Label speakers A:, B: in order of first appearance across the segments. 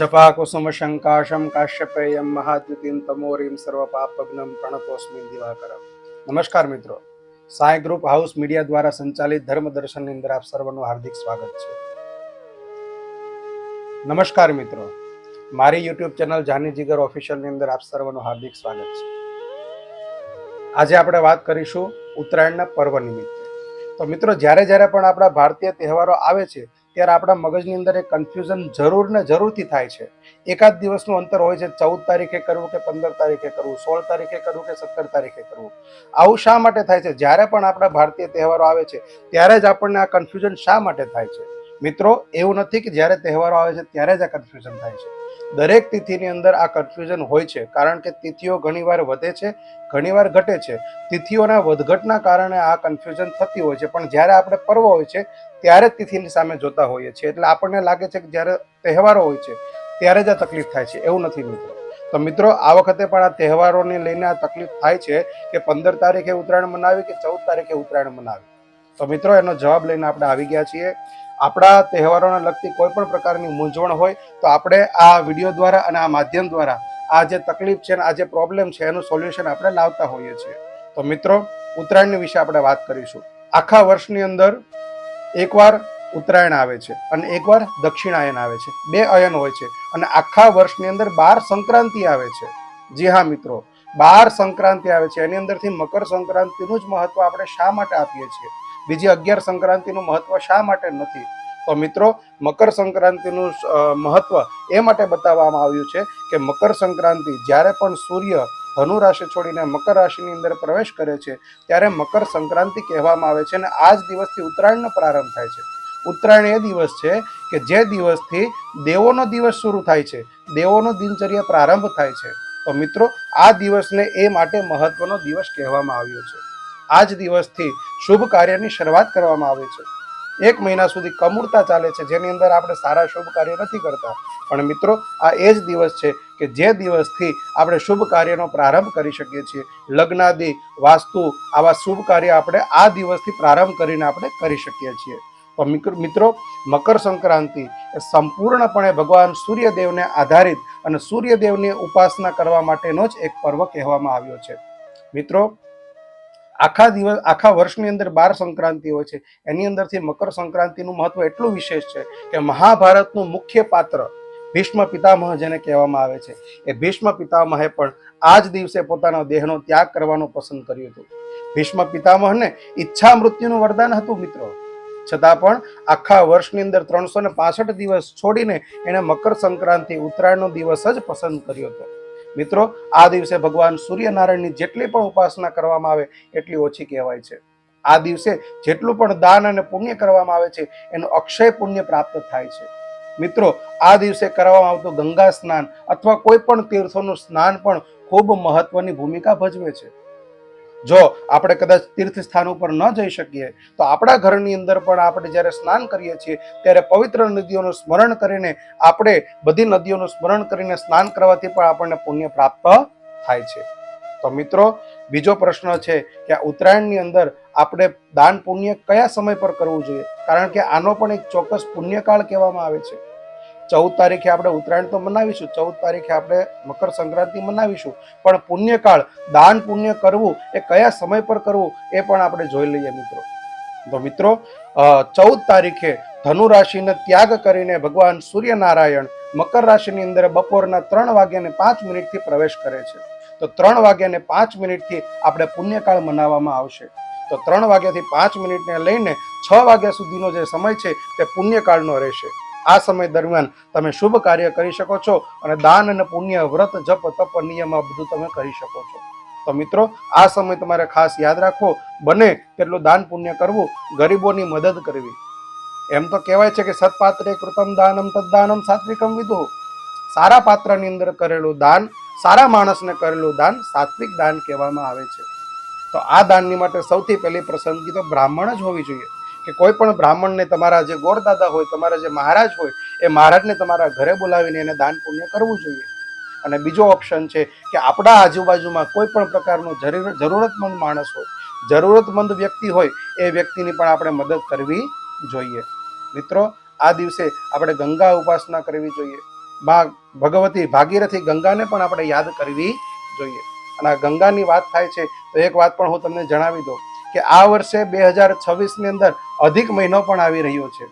A: જપાકુસુમશંકાશं કાશ્યપેયમ મહાદ્યુતિમ તમોરીમ સર્વપાપગ્નમ પ્રણતોસ્મિન દિવાકર નમસ્કાર મિત્રો Sai group house media દ્વારા સંચાલિત ધર્મ દર્શનની અંદર આપ સર્વનું હાર્દિક સ્વાગત છે નમસ્કાર મિત્રો મારી યુટ્યુબ ચેનલ જાની જીગર ઓફિશિયલની અંદર આપ સર્વનું હાર્દિક સ્વાગત છે આજે આપણે વાત કરીશું ઉત્તરાયણના પર્વ નિમિત્તે તો મિત્રો જ્યારે જ્યારે પણ આપણા ભારતીય તહેવારો આવે છે ત્યારે આપણા મગજની અંદર એક કન્ફ્યુઝન જરૂર ને જરૂરથી થાય છે. એકાદ દિવસનું અંતર હોય છે, ચૌદ તારીખે કરવું કે પંદર તારીખે કરવું, સોળ તારીખે કરવું કે સત્તર તારીખે કરવું? આવું શા માટે થાય છે? જ્યારે પણ આપણા ભારતીય તહેવારો આવે છે, ત્યારે જ આપણને આ કન્ફ્યુઝન શા માટે થાય છે? મિત્રો, એવું નથી કે જ્યારે તહેવારો આવે છે, ત્યારે જ આ કન્ફ્યુઝન થાય છે. દરેક તિથિની અંદર આ કન્ફ્યુઝન હોય છે, કારણ કે તિથિઓ ઘણીવાર વધે છે, ઘણીવાર ઘટે છે. તિથિઓના વધઘટના કારણે આ કન્ફ્યુઝન થતી હોય છે, પણ જ્યારે આપણે પર્વ હોય છે, ત્યારે જ તિથિની સામે જોતા હોઈએ છીએ. એટલે આપણને લાગે છે કે જ્યારે તહેવારો હોય છે, ત્યારે જ આ તકલીફ થાય છે. એવું નથી, મિત્રો. તો મિત્રો, આ વખતે પણ આ તહેવારોને લઈને આ તકલીફ થાય છે કે પંદર તારીખે ઉત્તરાયણ મનાવી કે ચૌદ તારીખે ઉત્તરાયણ મનાવી? તો મિત્રો, એનો જવાબ લઈને આપણે આવી ગયા છીએ. આપણા તહેવારોને લગતી કોઈ પણ પ્રકારની મૂંઝવણ હોય તો આપણે આ વીડિયો દ્વારા અને આ માધ્યમ દ્વારા આ જે તકલીફ છે આ જે પ્રોબ્લેમ છે એનું સોલ્યુશન આપણે લાવતા હોઈએ છીએ. તો મિત્રો, ઉત્તરાયણની વિશે આપણે વાત કરીશું. આખા વર્ષની અંદર એકવાર ઉત્તરાયણ આવે છે અને એકવાર દક્ષિણાયન આવે છે. બે અયન હોય છે અને આખા વર્ષની અંદર બાર સંક્રાંતિ આવે છે. જી હા મિત્રો, બાર સંક્રાંતિ આવે છે. એની અંદરથી મકર સંક્રાંતિનું જ મહત્વ આપણે શા માટે આપીએ છીએ? બીજી અગિયાર સંક્રાંતિનું મહત્વ શા માટે નથી? તો મિત્રો, મકર સંક્રાંતિનું મહત્વ એ માટે બતાવવામાં આવ્યું છે કે મકર સંક્રાંતિ જ્યારે પણ સૂર્ય ધનુ રાશિ છોડીને મકર રાશિની અંદર પ્રવેશ કરે છે, ત્યારે મકર સંક્રાંતિ કહેવામાં આવે છે અને આ જ દિવસથી ઉત્તરાયણનો પ્રારંભ થાય છે. ઉત્તરાયણ એ દિવસ છે કે જે દિવસથી દેવોનો દિવસ શરૂ થાય છે, દેવોનો દિનચર્યા પ્રારંભ થાય છે. તો મિત્રો, આ દિવસને એ માટે મહત્વનો દિવસ કહેવામાં આવ્યો છે. આ જ દિવસથી શુભ કાર્યની શરૂઆત કરવામાં આવે છે. એક મહિના સુધી કમૂરતા ચાલે છે, જેની અંદર આપણે સારા શુભ કાર્ય નથી કરતા. પણ મિત્રો, આ એ જ દિવસ છે કે જે દિવસથી આપણે શુભ કાર્યનો પ્રારંભ કરી શકીએ છીએ. લગ્નાદિ, વાસ્તુ, આવા શુભ કાર્ય આપણે આ દિવસથી પ્રારંભ કરીને આપણે કરી શકીએ છીએ. મિત્ર- મિત્રો, મકર સંક્રાંતિ એ સંપૂર્ણપણે ભગવાન સૂર્યદેવને આધારિત અને સૂર્યદેવની ઉપાસના કરવા માટેનો જ એક પર્વ કહેવામાં આવ્યો છે. મિત્રો આખા દિવસ, આખા વર્ષની અંદર બાર સંક્રાંતિ હોય છે. એની અંદરથી મકર સંક્રાંતિનું મહત્વ એટલું વિશેષ છે કે મહાભારતનું મુખ્ય પાત્ર ભીષ્મ પિતામહ જેને કહેવામાં આવે છે. એ ભીષ્મ પિતામહે પણ આ જ દિવસે પોતાના દેહનો ત્યાગ કરવાનું પસંદ કર્યું હતું. ભીષ્મ પિતામહને ઈચ્છા મૃત્યુનું વરદાન હતું મિત્રો. છતાં પણ આખા વર્ષની અંદર ત્રણસો ને દિવસ છોડીને એણે મકર સંક્રાંતિ ઉત્તરાયણનો દિવસ જ પસંદ કર્યો હતો. મિત્રો, આ દિવસે ભગવાન સૂર્યનારાયણની જેટલી પણ ઉપાસના કરવામાં આવે, એટલી ઓછી કહેવાય છે. આ દિવસે જેટલું પણ દાન અને પુણ્ય કરવામાં આવે છે, એનું અક્ષય પુણ્ય પ્રાપ્ત થાય છે. મિત્રો, આ દિવસે કરવામાં આવતું ગંગા સ્નાન અથવા કોઈ પણ તીર્થોનું સ્નાન પણ ખૂબ મહત્વની ભૂમિકા ભજવે છે. જો આપણે કદાચ તીર્થ સ્થાન ઉપર ન જઈ શકીએ, તો આપણા ઘરની અંદર પણ આપણે જ્યારે સ્નાન કરીએ છીએ, ત્યારે પવિત્ર નદીઓનું સ્મરણ કરીને આપણે બધી નદીઓનું સ્મરણ કરીને સ્નાન કરવાથી પણ આપણને પુણ્ય પ્રાપ્ત થાય છે. તો મિત્રો, બીજો પ્રશ્ન છે કે ઉત્તરાયણની અંદર આપણે દાન પુણ્ય કયા સમય પર કરવું જોઈએ? કારણ કે આનો પણ એક ચોક્કસ પુણ્યકાળ કહેવામાં આવે છે. ચૌદ તારીખે આપણે ઉત્તરાયણ તો મનાવીશું, ચૌદ તારીખે આપણે મકર સંક્રાંતિ મનાવીશું. પણ પુણ્યકાળ, દાન પુણ્ય કરવું એ કયા સમય પર કરવું એ પણ આપણે જોઈ લઈએ મિત્રો. તો મિત્રો ચૌદ તારીખે ધનુ રાશિને ત્યાગ કરીને ભગવાન સૂર્યનારાયણ મકર રાશિની અંદર બપોરના ત્રણ વાગ્યાને પાંચ મિનિટથી પ્રવેશ કરે છે. તો ત્રણ વાગ્યાને પાંચ મિનિટથી આપણે પુણ્યકાળ મનાવવામાં આવશે. તો ત્રણ વાગ્યાથી પાંચ મિનિટને લઈને છ વાગ્યા સુધીનો જે સમય છે તે પુણ્યકાળનો રહેશે. આ સમય દરમિયાન તમે શુભ કાર્ય કરી શકો છો અને દાન અને પુણ્ય, વ્રત, જપ, તપ, નિયમ આ બધું તમે કરી શકો છો. તો મિત્રો, આ સમય તમારે ખાસ યાદ રાખવો. બને તેટલું દાન પુણ્ય કરવું ગરીબોની મદદ કરવી. એમ તો કહેવાય છે કે સત્પાત્રે કૃતમ દાનમ તદ્દાનમ સાત્વિકમ વિદુ. સારા પાત્રની અંદર કરેલું દાન, સારા માણસને કરેલું દાન સાત્વિક દાન કહેવામાં આવે છે. તો આ દાનની માટે સૌથી પહેલી પસંદગી તો બ્રાહ્મણ જ હોવી જોઈએ. કે કોઈ પણ બ્રાહ્મણને તમારા જે ગોરદાદા હોય, તમારા જે મહારાજ હોય, એ મહારાજને તમારા ઘરે બોલાવીને એને દાન પુણ્ય કરવું જોઈએ. અને બીજો ઓપ્શન છે કે આપણા આજુબાજુમાં કોઈ પણ પ્રકારનો જરૂરતમંદ માણસ હોય, જરૂરતમંદ વ્યક્તિ હોય, એ વ્યક્તિની પણ આપણે મદદ કરવી જોઈએ. મિત્રો, આ દિવસે આપણે ગંગા ઉપાસના કરવી જોઈએ. બા ભગવતી ભાગીરથી ગંગાને પણ આપણે યાદ કરવી જોઈએ. અને આ ગંગાની વાત થાય છે, તો એક વાત પણ હું તમને જણાવી દઉં કે આ વર્ષે બે હજાર છવ્વીસની અંદર અધિક મહિનો પણ આવી રહ્યો છે.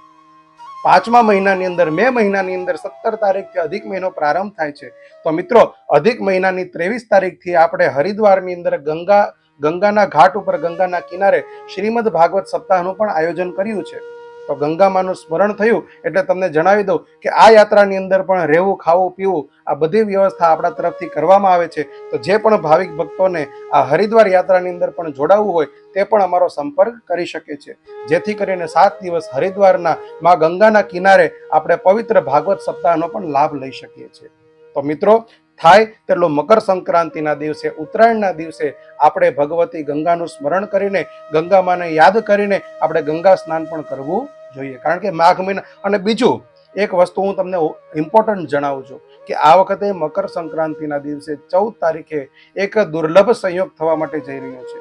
A: પાંચમા મહિનાની અંદર, મે મહિનાની અંદર સત્તર તારીખથી અધિક મહિનો પ્રારંભ થાય છે. તો મિત્રો, અધિક મહિનાની ત્રેવીસ તારીખથી આપણે હરિદ્વારની અંદર ગંગા, ગંગાના ઘાટ ઉપર, ગંગાના કિનારે શ્રીમદ ભાગવત સપ્તાહનું પણ આયોજન કર્યું છે. તો ગંગામાનું સ્મરણ થયું એટલે તમને જણાવી દઉં કે આ યાત્રાની અંદર પણ રહેવું, ખાવું, પીવું આ બધી વ્યવસ્થા આપણા તરફથી કરવામાં આવે છે. તો જે પણ ભાવિક ભક્તોને આ હરિદ્વાર યાત્રાની અંદર પણ જોડાવવું હોય તે પણ અમારો સંપર્ક કરી શકે છે. જેથી કરીને સાત દિવસ હરિદ્વારના માં ગંગાના કિનારે આપણે પવિત્ર ભાગવત સપ્તાહનો પણ લાભ લઈ શકીએ છીએ. તો મિત્રો, થાય તેટલું મકર સંક્રાંતિના દિવસે, ઉત્તરાયણના દિવસે આપણે ભગવતી ગંગાનું સ્મરણ કરીને ગંગા માને યાદ કરીને આપણે ગંગા સ્નાન પણ કરવું જોઈએ. કારણ કે માઘ મહિના અને બીજું એક વસ્તુ હું તમને ઇમ્પોર્ટન્ટ જણાવું છું કે આ વખતે મકર સંક્રાંતિના દિવસે ચૌદ તારીખે એક દુર્લભ સંયોગ થવા માટે જઈ રહ્યો છે.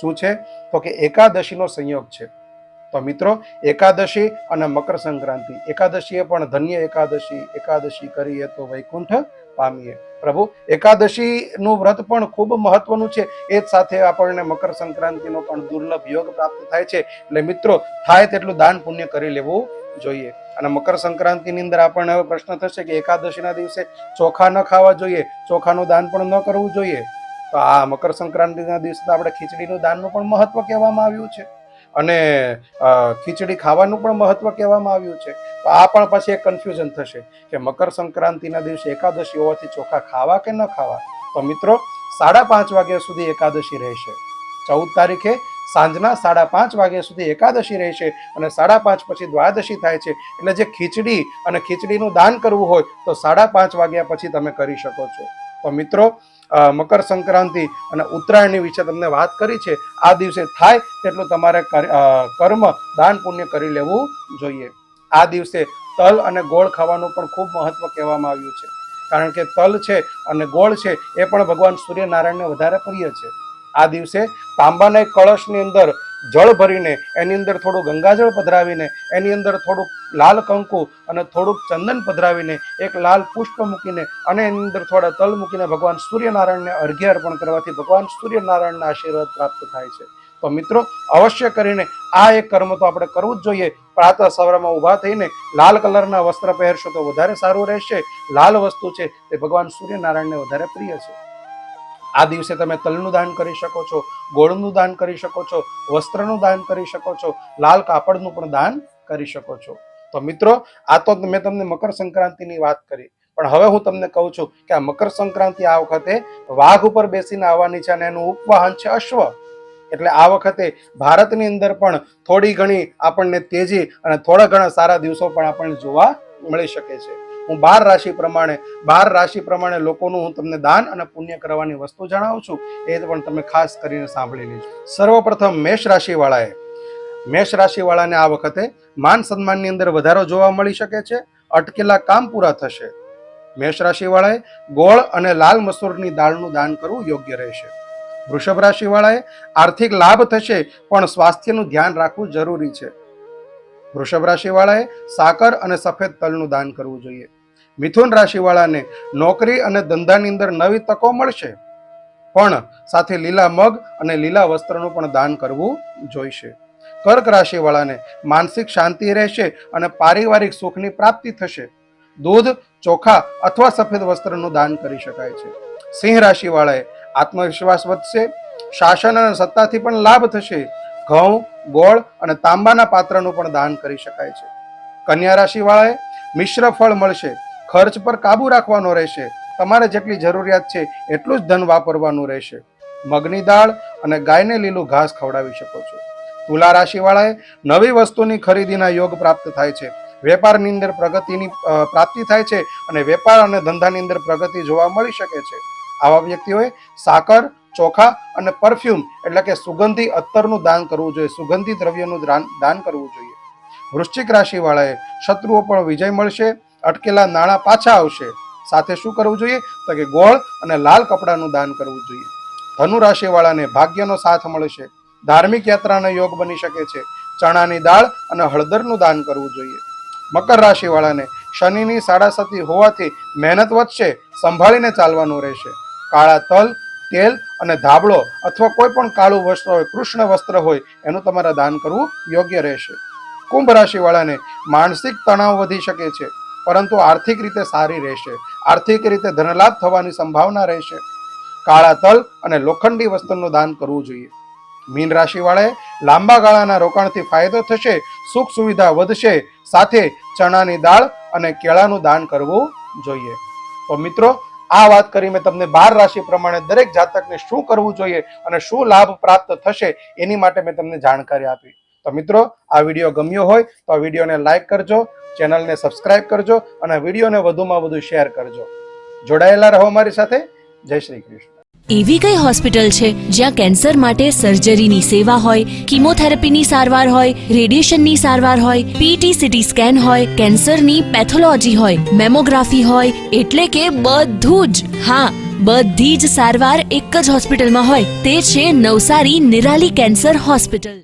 A: શું છે? તો કે એકાદશીનો સંયોગ છે. તો મિત્રો, એકાદશી અને મકર સંક્રાંતિ. એકાદશીએ પણ ધન્ય એકાદશી. એકાદશી કરીએ તો વૈકુંઠ પામીએ. પ્રભુ, એકાદશીનું વ્રત પણ ખૂબ મહત્વનું છે. એ જ સાથે આપણને મકર સંક્રાંતિનો પણ દુર્લભ યોગ પ્રાપ્ત થાય છે. એટલે મિત્રો, થાય તેટલું દાન પુણ્ય કરી લેવું જોઈએ. અને મકર સંક્રાંતિની અંદર આપણને હવે પ્રશ્ન થશે કે એકાદશીના દિવસે ચોખા ન ખાવા જોઈએ. ચોખાનું દાન પણ ન કરવું જોઈએ. તો આ મકર સંક્રાંતિના દિવસે આપણે ખીચડીનું દાનનું પણ મહત્વ કહેવામાં આવ્યું છે. અને ખીચડી ખાવાનું પણ મહત્વ કહેવામાં આવ્યું છે. આ પણ પછી એક કન્ફ્યુઝન થશે કે મકર સંક્રાંતિના દિવસે એકાદશી હોવાથી ચોખા ખાવા કે ન ખાવા? તો મિત્રો, સાડા પાંચ વાગ્યા સુધી એકાદશી રહેશે. ચૌદ તારીખે સાંજના સાડા પાંચ વાગ્યા સુધી એકાદશી રહેશે અને સાડા પાંચ પછી દ્વાદશી થાય છે. એટલે જે ખીચડી અને ખીચડીનું દાન કરવું હોય તો સાડા પાંચ વાગ્યા પછી તમે કરી શકો છો. તો મિત્રો મકર સંક્રાંતિ અને ઉત્તરાયણની વિશે તમને વાત કરી છે, આ દિવસે થાય તેટલું તમારે કર્મ, દાન, પુણ્ય કરી લેવું જોઈએ. આ દિવસે તલ અને ગોળ ખાવાનું પણ ખૂબ મહત્વ કહેવામાં આવ્યું છે. કારણ કે તલ છે અને ગોળ છે, એ પણ ભગવાન સૂર્યનારાયણને વધારે પ્રિય છે. આ દિવસે તાંબાના કળશની અંદર જળ ભરીને, એની અંદર થોડું ગંગાજળ પધરાવીને, એની અંદર થોડુંક લાલ કંકુ અને થોડુંક ચંદન પધરાવીને, એક લાલ પુષ્પ મૂકીને અને એની અંદર થોડા તલ મૂકીને ભગવાન સૂર્યનારાયણને અર્ઘ્ય અર્પણ કરવાથી ભગવાન સૂર્યનારાયણના આશીર્વાદ પ્રાપ્ત થાય છે. તો મિત્રો, અવશ્ય કરીને આ એક કર્મ તો આપણે કરવું જ જોઈએ. પ્રાતઃ સવારમાં ઊભા થઈને લાલ કલરના વસ્ત્ર પહેરશો તો વધારે સારું રહેશે. લાલ વસ્તુ છે તે ભગવાન સૂર્યનારાયણને વધારે પ્રિય છે. આ દિવસે તમે તલનું દાન કરી શકો છો, ગોળનું દાન કરી શકો છો, વસ્ત્રનું દાન કરી શકો છો, લાલ કાપડનું પણ દાન કરી શકો છો. તો મિત્રો, આ તો મેં તમને મકર સંક્રાંતિની વાત કરી. પણ હવે હું તમને કહું છું કે આ મકર સંક્રાંતિ આ વખતે વાઘ ઉપર બેસીને આવવાની છે અને એનું ઉપવાહન છે અશ્વ. એટલે આ વખતે ભારતની અંદર પણ થોડી ઘણી આપણને તેજી અને થોડા ઘણા સારા દિવસો પણ આપણને જોવા મળી શકે છે. હું બાર રાશિ પ્રમાણે, બાર રાશિ પ્રમાણે લોકોનું હું તમને દાન અને પુણ્ય કરવાની વસ્તુ જણાવું છું, એ પણ તમે ખાસ કરીને સાંભળી લેજો. સર્વપ્રથમ મેષ રાશિવાળાએ, મેષ રાશિવાળાને આ વખતે માન સન્માનની અંદર વધારો જોવા મળી શકે છે, અટકેલા કામ પૂરા થશે. મેષ રાશિવાળાએ ગોળ અને લાલ મસૂરની દાળનું દાન કરવું યોગ્ય રહેશે. વૃષભ રાશિવાળાએ આર્થિક લાભ થશે, પણ સ્વાસ્થ્યનું ધ્યાન રાખવું જરૂરી છે. વૃષભ રાશિવાળાએ સાકર અને સફેદ તલનું દાન કરવું જોઈએ. મિથુન રાશિવાળાને નોકરી અને ધંધાની અંદર નવી તકો મળશે. પણ સાથે લીલા મગ અને લીલા વસ્ત્રનું પણ દાન કરવું જોઈશે. કર્ક રાશિવાળાને માનસિક શાંતિ રહેશે અને પારિવારિક સુખની પ્રાપ્તિ થશે. દૂધ, ચોખા અથવા સફેદ વસ્ત્રનું દાન કરી શકાય છે. સિંહ રાશિવાળાએ આત્મવિશ્વાસ વધશે. શાસન અને સત્તાથી પણ લાભ થશે. ઘઉં, ગોળ અને તાંબાના પાત્રનું પણ દાન કરી શકાય છે. કન્યા રાશિવાળાએ મિશ્ર ફળ મળશે. ખર્ચ પર કાબુ રાખવાનો રહેશે. તમારે જેટલી જરૂરિયાત છે એટલું જ ધન વાપરવાનું રહેશે. મગની દાળ અને ગાયને લીલું ઘાસ ખવડાવી શકો છો. તુલા રાશિવાળાએ નવી વસ્તુની ખરીદીના યોગ પ્રાપ્ત થાય છે. વેપારની અંદર પ્રગતિની પ્રાપ્તિ થાય છે અને વેપાર અને ધંધાની અંદર પ્રગતિ જોવા મળી શકે છે. આવા વ્યક્તિઓએ સાકર, ચોખા અને પરફ્યુમ એટલે કે સુગંધી અત્તરનું દાન કરવું જોઈએ. સુગંધી દ્રવ્યનું દાન કરવું જોઈએ. વૃશ્ચિક રાશિવાળાએ શત્રુઓ પણ વિજય મળશે અટકેલા નાણાં પાછા આવશે. સાથે શું કરવું જોઈએ? તો કે ગોળ અને લાલ કપડાનું દાન કરવું જોઈએ. ધનુ રાશિવાળાને ભાગ્યનો સાથ મળશે. ધાર્મિક યાત્રાનો યોગ બની શકે છે. ચણાની દાળ અને હળદરનું દાન કરવું જોઈએ. મકર રાશિવાળાને શનિની સાડાસતી હોવાથી મહેનત વધશે, સંભાળીને ચાલવાનું રહેશે. કાળા તલ, તેલ અને ધાબળો અથવા કોઈ પણ કાળું વસ્ત્ર હોય, કૃષ્ણ વસ્ત્ર હોય, એનું તમારે દાન કરવું યોગ્ય રહેશે. કુંભ રાશિવાળાને માનસિક તણાવ વધી શકે છે. પરંતુ આર્થિક રીતે સારી રહેશે. આર્થિક રીતે ધનલાભ થવાની સંભાવના રહેશે. કાળા તલ અને લોખંડી વસ્તુનું દાન કરવું જોઈએ. મીન રાશિવાળાએ લાંબા ગાળાના રોકાણથી ફાયદો થશે, સુખ સુવિધા વધશે, સાથે ચણાની દાળ અને કેળાનું દાન કરવું જોઈએ. તો મિત્રો, આ વાત કરી મેં તમને બાર રાશિ પ્રમાણે દરેક જાતકને શું કરવું જોઈએ અને શું લાભ પ્રાપ્ત થશે એની માટે મેં તમને જાણકારી આપી. તો મિત્રો, આ વીડિયો ગમ્યો હોય તો આ વિડીયોને લાઈક કરજો ચેનલને સબસ્ક્રાઇબ કરજો અને વિડીયોને વધુમાં વધુ શેર કરજો. જોડાયેલા રહો મારી સાથે. જય શ્રી કૃષ્ણ.
B: એવી કઈ હોસ્પિટલ છે જ્યાં કેન્સર માટે સર્જરીની સેવા હોય, કિમોથેરાપીની સારવાર હોય, રેડિયેશનની સારવાર હોય પીટી સીટી સ્કેન હોય, કેન્સરની પેથોલોજી હોય, મેમોગ્રાફી હોય, એટલે કે બધું જ. હા, બધી જ સારવાર એક જ હોસ્પિટલમાં હોય. તે છે નવસારી નિરાલી કેન્સર હોસ્પિટલ.